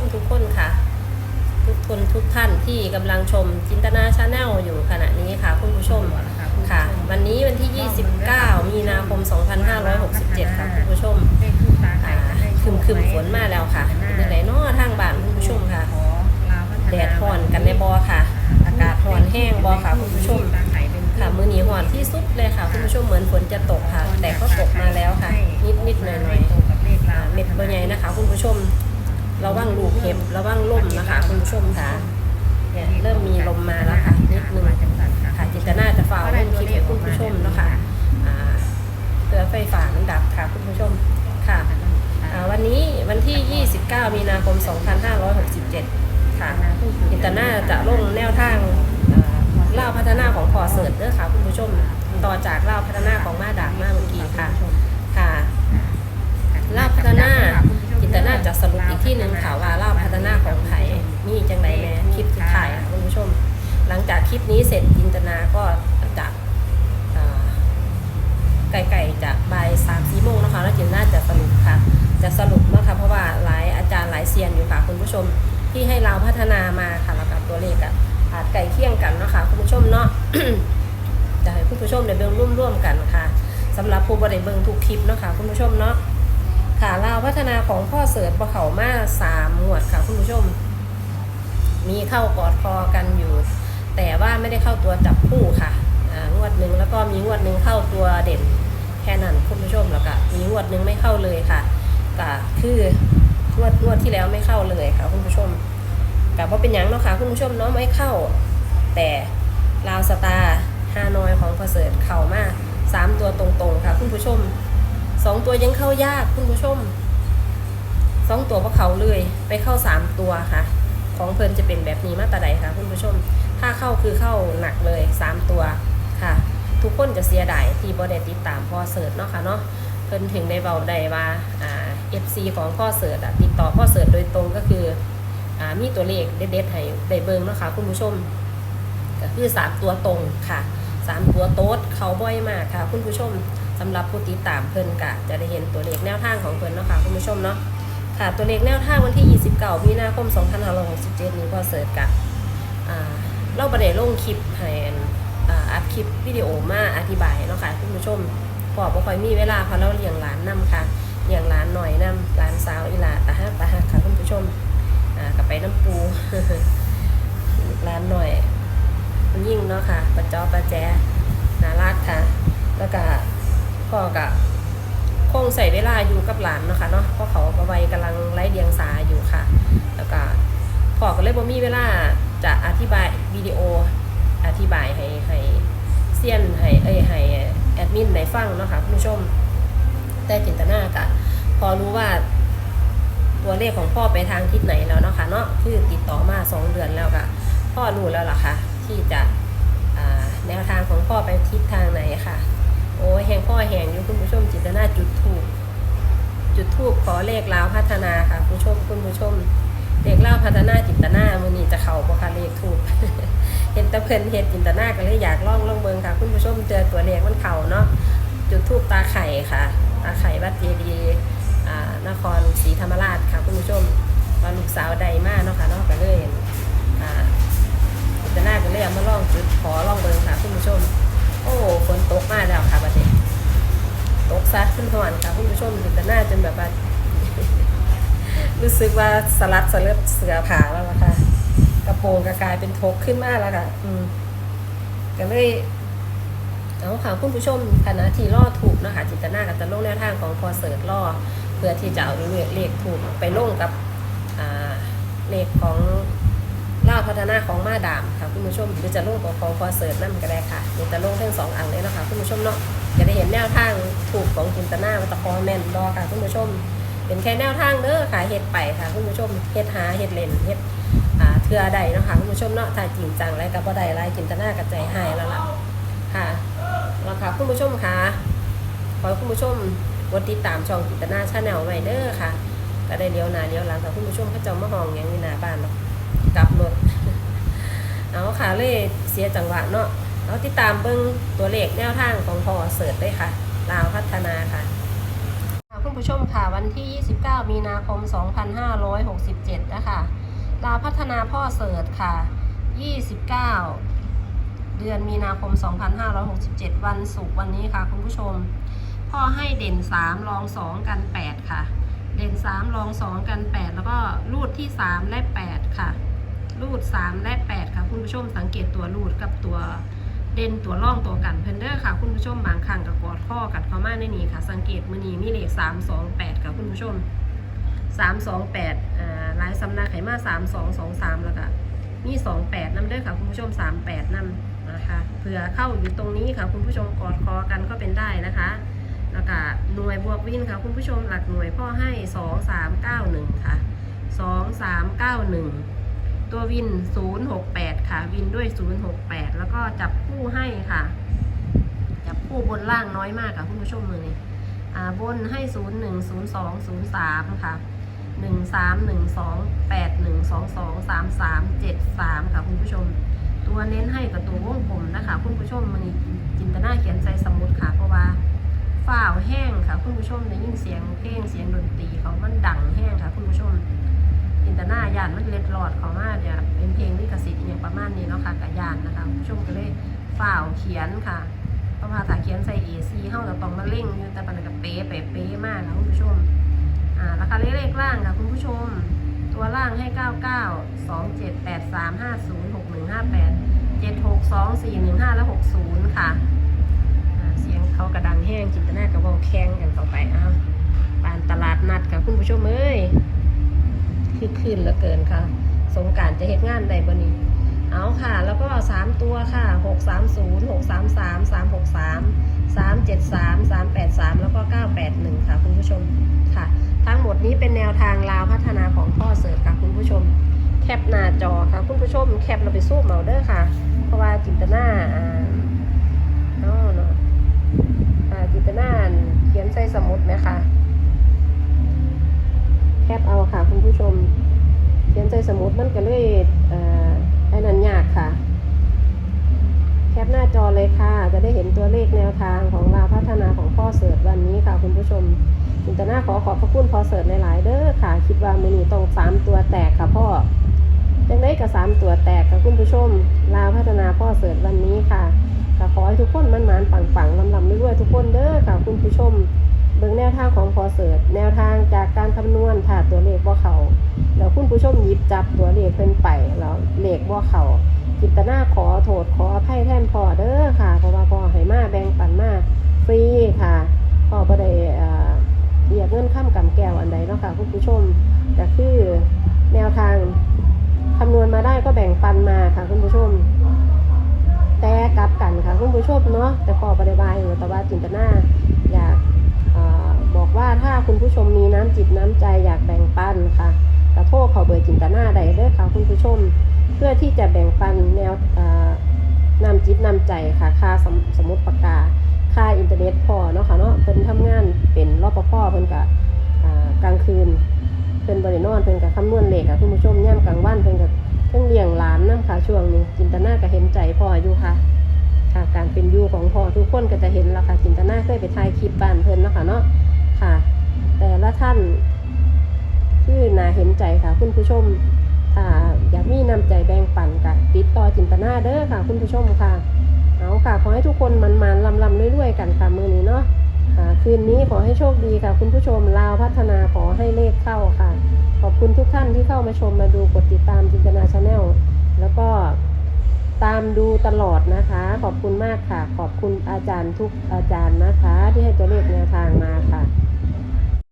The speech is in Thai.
มทุกคนค่ะ ทุกคนทุกท่านที่กำลังชมจินตนาชาแนลอยู่ขณะนี้ค่ะ คุณผู้ชมค่ะ วันนี้วันที่ 29 มีนาคม 2567 ค่ะ คุณผู้ชมอ่าคืมคืมฝนมาแล้วค่ะเป็นไรเนาะทางบ้านคุณผู้ชมค่ะแดดห่อนกันในบอค่ะ อากาศห่อนแห้งบอค่ะ คุณผู้ชมค่ะมือหนีห่อนที่สุดเลยค่ะ คุณผู้ชมเหมือนฝนจะตกค่ะ แต่ก็ตกมาแล้วค่ะนิด ระวังลูกเห็บระวังลมนะคะ คุณผู้ชมค่ะเนี่ยเริ่มมีลมมาแล้วค่ะนิดนึงค่ะจิตนาจะฝ่าเล่นคลิปให้คุณผู้ชมเนาะค่ะเพื่อไฟฟ้ามันดับค่ะคุณผู้ชมค่ะวันนี้วันที่ 29 มีนาคม 2567 ค่ะจิตนาจะลงแนวทางเล่าพัฒนาของพอเสิร์ตเด้อค่ะคุณผู้ชมต่อจากเล่าพัฒนาของมาดามมาเมื่อกี้ค่ะค่ะเล่าพัฒนา จินตนาจะสรุปอีกที่หนึ่งค่ะว่าเล่าพัฒนาของไผ่มีจังไรแม่คลิปสุดท้ายคุณผู้ชม หลังจากคลิปนี้เสร็จจินตนาก็จะไก่ๆจากบ่ายสามสี่โมงนะคะแล้วจินตนาจะสรุปค่ะ จะสรุปนะคะเพราะว่าหลายอาจารย์หลายเซียนอยู่ค่ะคุณผู้ชมที่ให้เราพัฒนามาค่ะแล้วกับตัวเลขอะอาจไก่เคี่ยงกันนะคะคุณผู้ชมเนาะจะให้คุณผู้ชมได้เบิ่งร่วมๆกันค่ะสำหรับผู้บริเบิ่งทุกคลิปเนาะค่ะคุณผู้ชมเนาะ ค่ะลาวพัฒนาของพ่อเสิร์ชบเขามาสามหมวดค่ะคุณผู้ชม มีเข้ากอดคอกันอยู่ แต่ว่าไม่ได้เข้าตัวจับคู่ค่ะอ่างวดหนึ่งแล้วก็มีงวดหนึ่งเข้าตัวเด่นแค่นั้นคุณผู้ชมแล้วก็มีงวดหนึ่งไม่เข้าเลยค่ะก็คืองวดงวดที่แล้วไม่เข้าเลยค่ะคุณผู้ชมกับว่าเป็นยังเนาะค่ะคุณผู้ชมเนาะไม่เข้า แต่ลาวสตาร์ฮานอยของพอเสิร์ชเข้ามาสามตัวตรงๆค่ะคุณผู้ชม องตัวยังเข้ายากคุณผู้ชมสองตัวก็เขาเลยไปเข้าสามตัวค่ะ ของเพลินจะเป็นแบบนี้มาแตาใดค่ะคุณผู้ชม ถ้าเข้าคือเข้าหนักเลยสามตัวค่ะ ทุกคนจะเสียดายที่บอได้ติดตามพ่อเสิร์ชเนาะค่ะเนาะเพิ่นถึงได้เบาได้ว่าเอฟซีของพ่อเสิร์ชอะติดต่อพ่อเสิร์ชโดยตรงก็คืออมีตัวเลขเด็ดๆให้ได้เบิ่งเนาะค่ะคุณผู้ชมก็คือสามตัวตรงค่ะสามตัวโต๊ดเขาบ่อยมากค่ะ คุณผู้ชม สำหรับผู้ติดตามเพิ่นกะจะได้เห็นตัวเลขแนวทางของเพิ่นเนาะค่ะคุณผู้ชมเนาะค่ะตัวเลขแนวทางวันที่ 29 มีนาคม 2567 นี้ก็เสิร์ชกะอ่าเราประเดี๋ยวลงคลิปให้อ่าอัดคลิปวิดีโอมาอธิบายเนาะค่ะคุณผู้ชมพอบ่ค่อยมีเวลาพราะเราเลี้ยงหลานนํค่ะเลี้ยงหลานหน่อยนํหลานสาวอีหลาตาฮักตาฮักค่ะคุณผู้ชมอ่ากลับไปน้ำปูหลานหน่อยยิ่งเนาะค่ะประจอประแจน่ารักค่ะ แล้วก็ พ่อก็คงใส่เวลาอยู่กับหลานเนาะค่ะเนาะเพราะเขาก็วัยกำลังไล่เดียงสาอยู่ค่ะ แล้วก็พ่อก็เลยบ่มีเวลาจะอธิบายวิดีโออธิบายให้ให้เซียนให้เอ้ยให้แอดมินได้ฟังเนาะค่ะคุณผู้ชม แต่จินตนากะพอรู้ว่าตัวเลขของพ่อไปทางทิศไหนแล้วเนาะค่ะเนาะคือติดต่อมาสองเดือนแล้วก็พ่อรู้แล้วล่ะค่ะ ที่จะแนวทางของพ่อไปทิศทางไหนค่ะ พ่อแห่งอยู่คุณผู้ชมจิตนาจุดถูกจุดทูบขอเลขลาวพัฒนาค่ะคุณผู้ชมคุณผู้ชมเลขลาวพัฒนาจิตนามือนี้จะเข่าบ่ค่ะเลขถูกเห็นตะเพินเห็ดจินตนาก็เลยอยากล่องล่องเบิงค่ะ คุณผู้ชมเจอตัวเลขมันเข่าเนาะจุดทูบตาไข่ค่ะ ตาไข่วัดเจดีอ่านครศรีธรรมราชค่ะคุณผู้ชมว่าลูกสาวใดมากเนาะค่ะเนาะก็เลยอ่าจินตนาก็เลยเอามาล่องจุดขอล่องเบิงค่ะ คุณผู้ชม โอ้ฝนตกมากแล้วค่ะบัดนี้ ตกซัดขึ้นหอนค่ะคุณผู้ชมจินตนาจนแบบว่ารู้สึกว่าสลัดสลัดเสือผาแล้วล่ะค่ะ กระโปรงก็กายเป็นทกขึ้นมากแล้วค่ะ อืมก็เลยเอาค่ะคุณผู้ชมคณะที่ล่อถูกนะคะจินตนากับจะลงแนวทางของพอเสิร์ชล่อเพื่อที่จะเอาเลขถูกไปลงกับเลขของาพัฒนาของมาดามค่ะคุณผู้ชมหรือจะลงของของพอเสิร์ชนั่นก็ได้ค่ะเดี๋ยวจะลงทั้งสองอันเลยนะคะคุณผู้ชมเนาะจะได้เห็นแนวทางถูกของจินตนาวัตะคอแมนรอค่ะคุณผู้ชม เป็นแค่แนวทางเด้อค่ะเฮ็ดไปค่ะคุณผู้ชมเฮ็ดหาเฮ็ดเล่นเฮ็ดอ่าเทือใดนะคะคุณผู้ชมเนาะถ้าจริงจังแล้วก็บ่ได้หลายจินตนากระใจหายแล้วล่ะค่ะแล้วค่ะคุณผู้ชมค่ะขอให้คุณผู้ชมกดติดตามช่องจินตนาชาแนลไว้เด้อค่ะก็ได้เลี้ยวหน้าเลี้ยวหลังค่ะคุณผู้ชมเขาเจ้ามาหองอย่างนี้หน้าบ้านเนาะกลับรถ เอาค่ะเลยเสียจังหวะเนาะเอาติดตามเบิ้งตัวเลขแนวทางของพอเสิร์ชได้ค่ะลาวพัฒนาค่ะคุณผู้ชมค่ะวันที่ 29 มีนาคม 2567 นะคะลาวพัฒนาพ่อเสิร์ชค่ะ 29 เดือนมีนาคม 2567 วันศุกร์วันนี้ค่ะ คุณผู้ชม พ่อให้เด่น 3 รอง 2 กัน 8 ค่ะ เด่น 3 รอง 2 กัน 8 แล้วก็รูดที่ 3 และ 8 ค่ะ รูด 3 และ 8 ค่ะ คุณผู้ชมสังเกตตัวรูดกับตัวเด่นตัวร่องตัวกันเพนเดอร์ค่ะ คุณผู้ชมบางครั้งกับกอดข้อกัดข้ามาในนี้ค่ะ สังเกตมือนี้มีเลข 3 2 8 ค่ะ คุณผู้ชม 3 2 8อ่าหลายสำนักไขมา 3 2 2 3 แล้วก็มี 2 8นำเด้อค่ะ คุณผู้ชม 3 8นำนะคะเผื่อเข้าอยู่ตรงนี้ค่ะ คุณผู้ชมกอดคอกันก็เป็นได้นะคะแล้วก็หน่วยบวกวินค่ะ คุณผู้ชมหลักหน่วยพ่อให้ 2 3 9 1 ค่ะ 2 3 9 1 ตัววิน 068 ค่ะ วินด้วย 068 แล้วก็จับคู่ให้ค่ะ จับคู่บนล่างน้อยมากค่ะคุณผู้ชมมือนี้อ่าบนให้ 01 02 03 ค่ะ 13 12 81 22 33 73 ค่ะคุณผู้ชม ตัวเน้นให้กับตัววงกลมนะคะ คุณผู้ชมมันจินตนาเขียนใส่สมุดค่ะเพราะว่าฝ้าวแห้งค่ะ คุณผู้ชมได้ยินเสียงเพลงเสียงดนตรีเขามันดังแห้งค่ะ คุณผู้ชม จินตนาญาณมันเล็ดหลอดเขามาเนี่ยเป็นเพลงลิขสิทธิ์อย่างประมาณนี้เนาะค่ะกับญาณนะคะคุณผู้ชมก็เลยฝ้าวเขียนค่ะเพราะว่าถ้าเขียนใส่ AC เฮาจะต้องมาเร่งอยู่แต่ปันนกับเป๊ะเป๊ะเป๊ะมากค่ะคุณผู้ชมอ่าราคาเลขล่างค่ะคุณผู้ชม ตัวล่างให้ 99 27 83 50 61 58 76 2 4 1 5และ60 ค่ะอ่าเสียงเขากระดังแห้งจินตนากับวอลแข้งกันต่อไปอ้าวปานตลาดนัดค่ะคุณผู้ชมเอ้ย คือคืนเหลือเกินค่ะ สงการจะเฮ็ดงานใดบ่นี้ เอาค่ะ แล้วก็3ตัวค่ะ630 633 363 373 383แล้วก็981ค่ะคุณผู้ชมค่ะ ทั้งหมดนี้เป็นแนวทางลาวพัฒนาของพ่อเสิร์ชค่ะคุณผู้ชม แคปหน้าจอค่ะ คุณผู้ชมแคปเราไปสู้เมาเด้อค่ะ เพราะว่าจินตนาอ่าเนาะเนาะอ่าจินตนา ผู้ชมเขียนใจสมุดมันก็เลยเอ่อไอ้นั่นยากค่ะ แคปหน้าจอเลยค่ะ จะได้เห็นตัวเลขแนวทางของลาพัฒนาของพ่อเสิร์ชวันนี้ค่ะคุณผู้ชมอินตนาขอขอบพระคุณพ่อเสิร์ชหลายๆเด้อค่ะ คิดว่ามือนี้ต้องสามตัวแตกค่ะพ่อจังได้กับสามตัวแตกค่ะคุณผู้ชมลาวพัฒนาพ่อเสิร์ชวันนี้ค่ะก็ขอให้ทุกคนมันมันปังๆลำลำด้วยทุกคนเด้อค่ะคุณผู้ชม เบิ่งแนวทางของพอเสิร์ชแนวทางจากการคำนวณถ้าตัวเลขว่าเขาแล้วคุณผู้ชมหยิบจับตัวเลขเพิ่นไปแล้วเลขว่าเขาจิตนาขอโทษขออภัยแทนพ่อเด้อค่ะ เพราะว่าพ่อให้มาแบ่งปันมาฟรีค่ะพ่อบ่ได้เอ่อเรียกเงินข้ามกำแก้วอันใดเนาะค่ะคุณผู้ชมก็คือแนวทางคำนวณมาได้ก็แบ่งปันมาค่ะคุณผู้ชม แต่กลับกันค่ะคุณผู้ชมเนาะแต่พ่อบ่ได้บายแต่ว่าจินตนาอยาก บอกว่าถ้าคุณผู้ชมมีน้ำจิตน้ำใจอยากแบ่งปันค่ะกระโทษเขาเบอร์จินตนาใดเด้อค่ะคุณผู้ชม เพื่อที่จะแบ่งปันแนวอ่านำจิตนำใจค่ะค่าสมสมมติปากกาค่าอินเทอร์เน็ตพอเนาะค่ะเนาะเพิ่นทำงานเป็นรอปภเพิ่นกะกลางคืนเพิ่นบริโนอนเพิ่นกะคำนวณเลขค่ะคุณผู้ชมย่ำกลางวันเพิ่นกะเพิ่งเลี้ยงหลานนํค่ะช่วงนี้จินตนาก็เห็นใจพ่ออยู่ค่ะค่ะการเป็นอยู่ของพ่อทุกคนก็จะเห็นแล้วค่ะจินตนาเคยไปถ่ายคลิปบ้านเพิ่นเนาะค่ะเนาะ ละท่านคือนาเห็นใจค่ะ คุณผู้ชมถ้าอยากมีน้ำใจแบ่งปันกับติดต่อจินตนาเด้อค่ะ คุณผู้ชมค่ะเอาค่ะขอให้ทุกคนมันมันลำลำด้วยๆกันค่ะมือนี้เนาะค่ะคืนนี้ขอให้โชคดีค่ะ คุณผู้ชมลาวพัฒนาขอให้เลขเข้าค่ะ ขอบคุณทุกท่านที่เข้ามาชมมาดูกดติดตามจินตนาชาแนลแล้วก็ตามดูตลอดนะคะ ขอบคุณมากค่ะ ขอบคุณอาจารย์ทุกอาจารย์นะคะ ที่ให้ตัวเลขแนวทางมาค่ะ